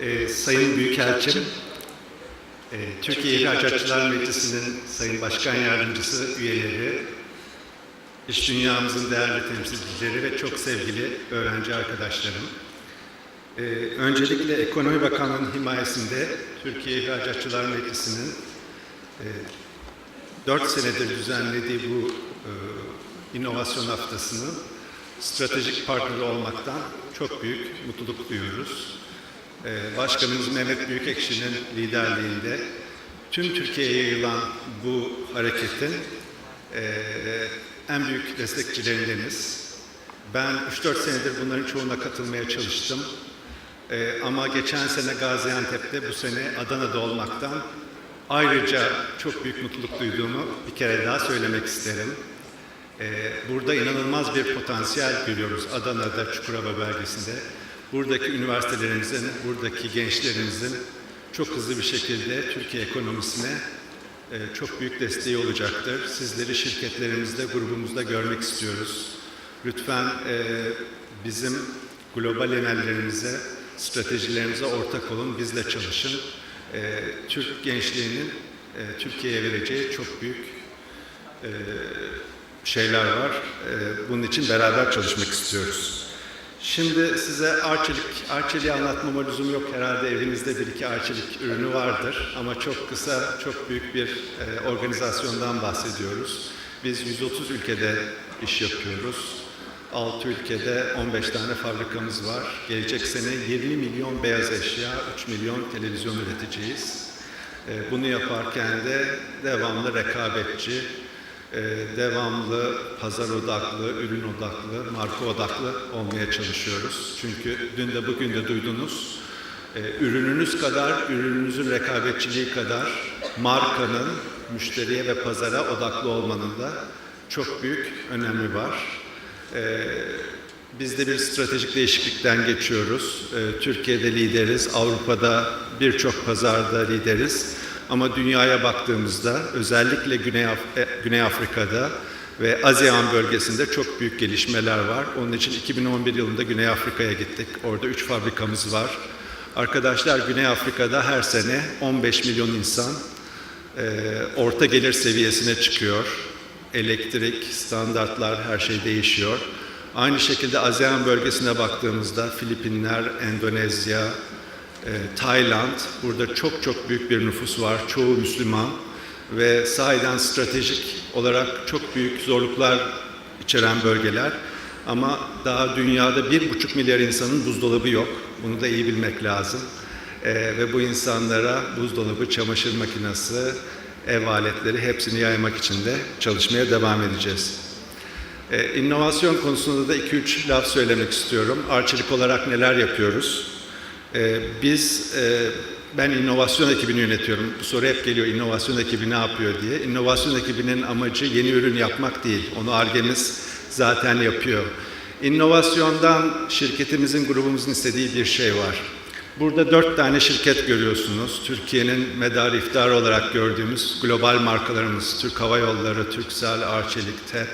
Ee, Sayın Büyükelçim, e, Türkiye İhracatçılar Meclisi'nin Sayın Başkan Yardımcısı, üyeleri, iş dünyamızın değerli temsilcileri ve çok sevgili öğrenci arkadaşlarım. Ee, öncelikle Ekonomi Bakanlığı'nın himayesinde Türkiye İhracatçılar Meclisi'nin e, 4 senedir düzenlediği bu e, inovasyon haftasını stratejik partneri olmaktan çok büyük mutluluk duyuyoruz. E, Başkanımız Mehmet Büyükekşi'nin liderliğinde tüm Türkiye'ye yayılan bu hareketin e, en büyük destekçilerindeniz. Ben 3-4 senedir bunların çoğuna katılmaya çalıştım. Ee, ama geçen sene Gaziantep'te, bu sene Adana'da olmaktan ayrıca çok büyük mutluluk duyduğumu bir kere daha söylemek isterim. Ee, burada inanılmaz bir potansiyel görüyoruz Adana'da, Çukurova bölgesinde. Buradaki üniversitelerimizin, buradaki gençlerimizin çok hızlı bir şekilde Türkiye ekonomisine e, çok büyük desteği olacaktır. Sizleri şirketlerimizde, grubumuzda görmek istiyoruz. Lütfen e, bizim global emellerimize, stratejilerimize ortak olun, bizle çalışın. E, Türk gençliğinin Türkiye'ye vereceği çok büyük şeyler var. Bunun için beraber çalışmak istiyoruz. Şimdi size Arçelik, Arçelik'i anlatmama lüzum yok. Herhalde evinizde bir iki Arçelik ürünü vardır. Ama çok kısa, çok büyük bir e, organizasyondan bahsediyoruz. Biz 130 ülkede iş yapıyoruz. 6 ülkede 15 tane fabrikamız var. Gelecek sene 20 milyon beyaz eşya, 3 milyon televizyon üreteceğiz. E, Bunu yaparken de devamlı rekabetçi, devamlı pazar odaklı, ürün odaklı, marka odaklı olmaya çalışıyoruz. Çünkü dün de bugün de duydunuz, e, ürününüz kadar, ürününüzün rekabetçiliği kadar markanın müşteriye ve pazara odaklı olmanın da çok büyük önemi var. E, Biz de bir stratejik değişiklikten geçiyoruz. E, Türkiye'de lideriz, Avrupa'da birçok pazarda lideriz. Ama dünyaya baktığımızda özellikle Güney, Af- e, Güney Afrika'da ve ASEAN bölgesinde çok büyük gelişmeler var. Onun için 2011 yılında Güney Afrika'ya gittik. Orada 3 fabrikamız var. Arkadaşlar Güney Afrika'da her sene 15 milyon insan e, orta gelir seviyesine çıkıyor. Elektrik, standartlar her şey değişiyor. Aynı şekilde ASEAN bölgesine baktığımızda Filipinler, Endonezya, e, Tayland, burada çok çok büyük bir nüfus var, çoğu Müslüman ve sahiden stratejik olarak çok büyük zorluklar içeren bölgeler. Ama daha dünyada bir buçuk milyar insanın buzdolabı yok. Bunu da iyi bilmek lazım. E, ve bu insanlara buzdolabı, çamaşır makinesi, ev aletleri hepsini yaymak için de çalışmaya devam edeceğiz. Ee, İnovasyon konusunda da 2-3 laf söylemek istiyorum. Arçelik olarak neler yapıyoruz? Ee, biz, e, ben inovasyon ekibini yönetiyorum. Bu soru hep geliyor, inovasyon ekibi ne yapıyor diye. İnovasyon ekibinin amacı yeni ürün yapmak değil. Onu ARGE'miz zaten yapıyor. İnovasyondan şirketimizin, grubumuzun istediği bir şey var. Burada dört tane şirket görüyorsunuz. Türkiye'nin medarı iftiharı olarak gördüğümüz global markalarımız. Türk Hava Yolları, Türksel, Arçelik, TEP.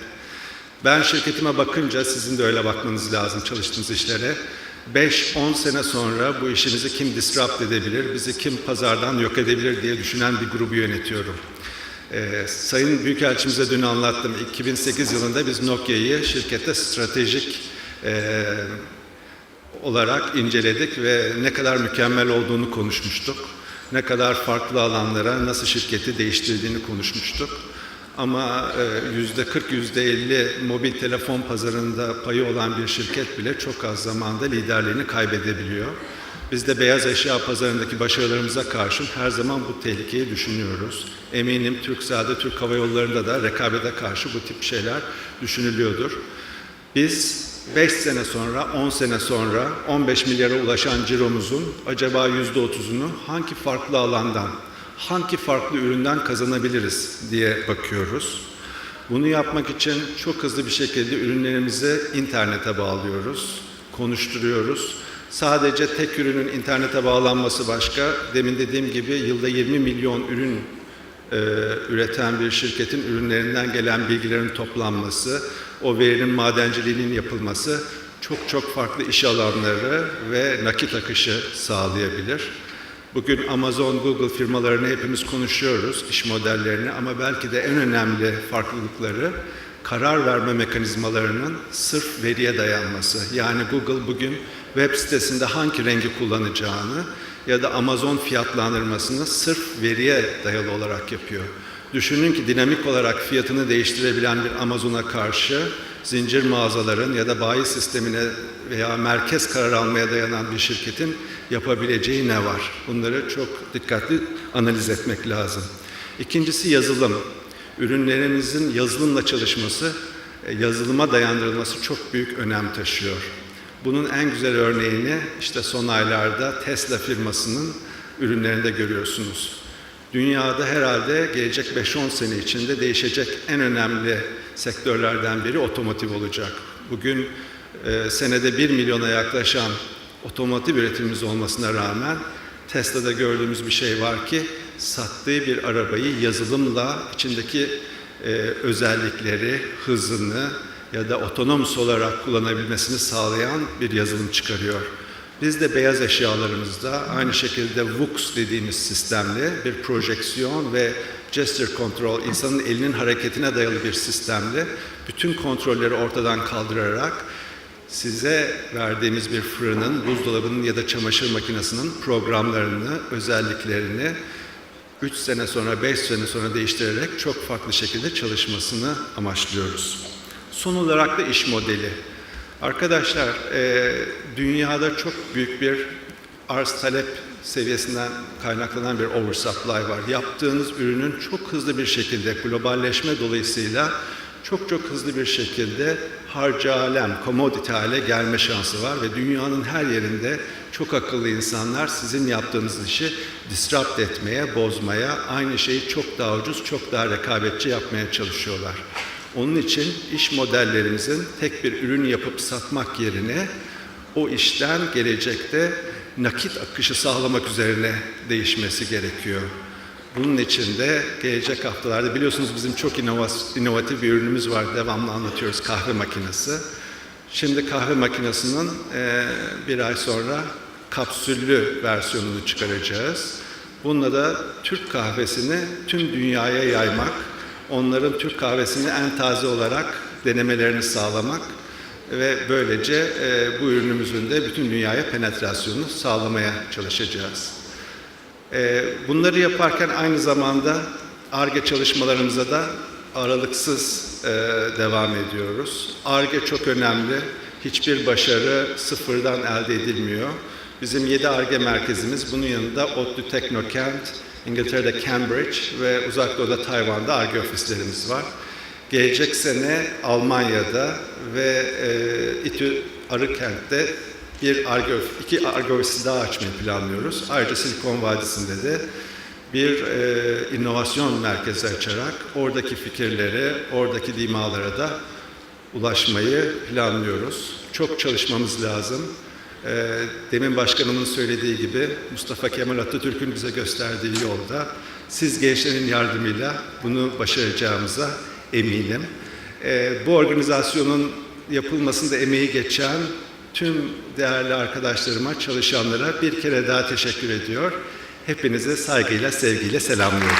Ben şirketime bakınca sizin de öyle bakmanız lazım çalıştığınız işlere. 5-10 sene sonra bu işimizi kim disrupt edebilir, bizi kim pazardan yok edebilir diye düşünen bir grubu yönetiyorum. Ee, Sayın Büyükelçimize dün anlattım. 2008 yılında biz Nokia'yı şirkette stratejik e, olarak inceledik ve ne kadar mükemmel olduğunu konuşmuştuk. Ne kadar farklı alanlara nasıl şirketi değiştirdiğini konuşmuştuk. Ama e, yüzde 40, yüzde 50 mobil telefon pazarında payı olan bir şirket bile çok az zamanda liderliğini kaybedebiliyor. Biz de beyaz eşya pazarındaki başarılarımıza karşın her zaman bu tehlikeyi düşünüyoruz. Eminim Türkcell'de, Türk Hava Yolları'nda da rekabete karşı bu tip şeyler düşünülüyordur. Biz 5 sene sonra, 10 sene sonra 15 milyara ulaşan ciromuzun acaba %30'unu hangi farklı alandan, hangi farklı üründen kazanabiliriz diye bakıyoruz. Bunu yapmak için çok hızlı bir şekilde ürünlerimizi internete bağlıyoruz, konuşturuyoruz. Sadece tek ürünün internete bağlanması başka. Demin dediğim gibi yılda 20 milyon ürün e, üreten bir şirketin ürünlerinden gelen bilgilerin toplanması, o verinin madenciliğinin yapılması çok çok farklı iş alanları ve nakit akışı sağlayabilir. Bugün Amazon, Google firmalarını hepimiz konuşuyoruz, iş modellerini ama belki de en önemli farklılıkları karar verme mekanizmalarının sırf veriye dayanması. Yani Google bugün web sitesinde hangi rengi kullanacağını ya da Amazon fiyatlandırmasını sırf veriye dayalı olarak yapıyor. Düşünün ki dinamik olarak fiyatını değiştirebilen bir Amazon'a karşı zincir mağazaların ya da bayi sistemine veya merkez karar almaya dayanan bir şirketin yapabileceği ne var? Bunları çok dikkatli analiz etmek lazım. İkincisi yazılım. Ürünlerimizin yazılımla çalışması, e, yazılıma dayandırılması çok büyük önem taşıyor. Bunun en güzel örneğini işte son aylarda Tesla firmasının ürünlerinde görüyorsunuz. Dünyada herhalde gelecek 5-10 sene içinde değişecek en önemli sektörlerden biri otomotiv olacak. Bugün e, senede 1 milyona yaklaşan otomotiv üretimimiz olmasına rağmen Tesla'da gördüğümüz bir şey var ki sattığı bir arabayı yazılımla içindeki e, özellikleri, hızını ya da otonomus olarak kullanabilmesini sağlayan bir yazılım çıkarıyor. Biz de beyaz eşyalarımızda aynı şekilde VUX dediğimiz sistemle bir projeksiyon ve gesture control, insanın elinin hareketine dayalı bir sistemle bütün kontrolleri ortadan kaldırarak size verdiğimiz bir fırının, buzdolabının ya da çamaşır makinesinin programlarını, özelliklerini 3 sene sonra, 5 sene sonra değiştirerek çok farklı şekilde çalışmasını amaçlıyoruz. Son olarak da iş modeli. Arkadaşlar, dünyada çok büyük bir arz talep seviyesinden kaynaklanan bir oversupply var. Yaptığınız ürünün çok hızlı bir şekilde globalleşme dolayısıyla çok çok hızlı bir şekilde harca alem, commodity hale gelme şansı var ve dünyanın her yerinde çok akıllı insanlar sizin yaptığınız işi disrupt etmeye, bozmaya, aynı şeyi çok daha ucuz, çok daha rekabetçi yapmaya çalışıyorlar. Onun için iş modellerimizin tek bir ürün yapıp satmak yerine o işten gelecekte nakit akışı sağlamak üzerine değişmesi gerekiyor. Bunun için de gelecek haftalarda biliyorsunuz bizim çok inovatif bir ürünümüz var. Devamlı anlatıyoruz kahve makinesi. Şimdi kahve makinesinin eee, bir ay sonra kapsüllü versiyonunu çıkaracağız. Bununla da Türk kahvesini tüm dünyaya yaymak, onların Türk kahvesini en taze olarak denemelerini sağlamak ve böylece eee, bu ürünümüzün de bütün dünyaya penetrasyonunu sağlamaya çalışacağız. Ee, Bunları yaparken aynı zamanda ARGE çalışmalarımıza da aralıksız e, devam ediyoruz. ARGE çok önemli. Hiçbir başarı sıfırdan elde edilmiyor. Bizim 7 ARGE merkezimiz, bunun yanında ODTÜ Teknokent, İngiltere'de Cambridge ve Uzak Doğu'da Tayvan'da ARGE ofislerimiz var. Gelecek sene Almanya'da ve e, İTÜ Arıkent'te bir arge, iki arge ofisi daha açmayı planlıyoruz. Ayrıca Silikon Vadisi'nde de bir e, inovasyon merkezi açarak oradaki fikirlere, oradaki dimalara da ulaşmayı planlıyoruz. Çok çalışmamız lazım. E, demin başkanımın söylediği gibi Mustafa Kemal Atatürk'ün bize gösterdiği yolda siz gençlerin yardımıyla bunu başaracağımıza eminim. E, bu organizasyonun yapılmasında emeği geçen tüm değerli arkadaşlarıma, çalışanlara bir kere daha teşekkür ediyor. Hepinize saygıyla, sevgiyle selamlıyorum.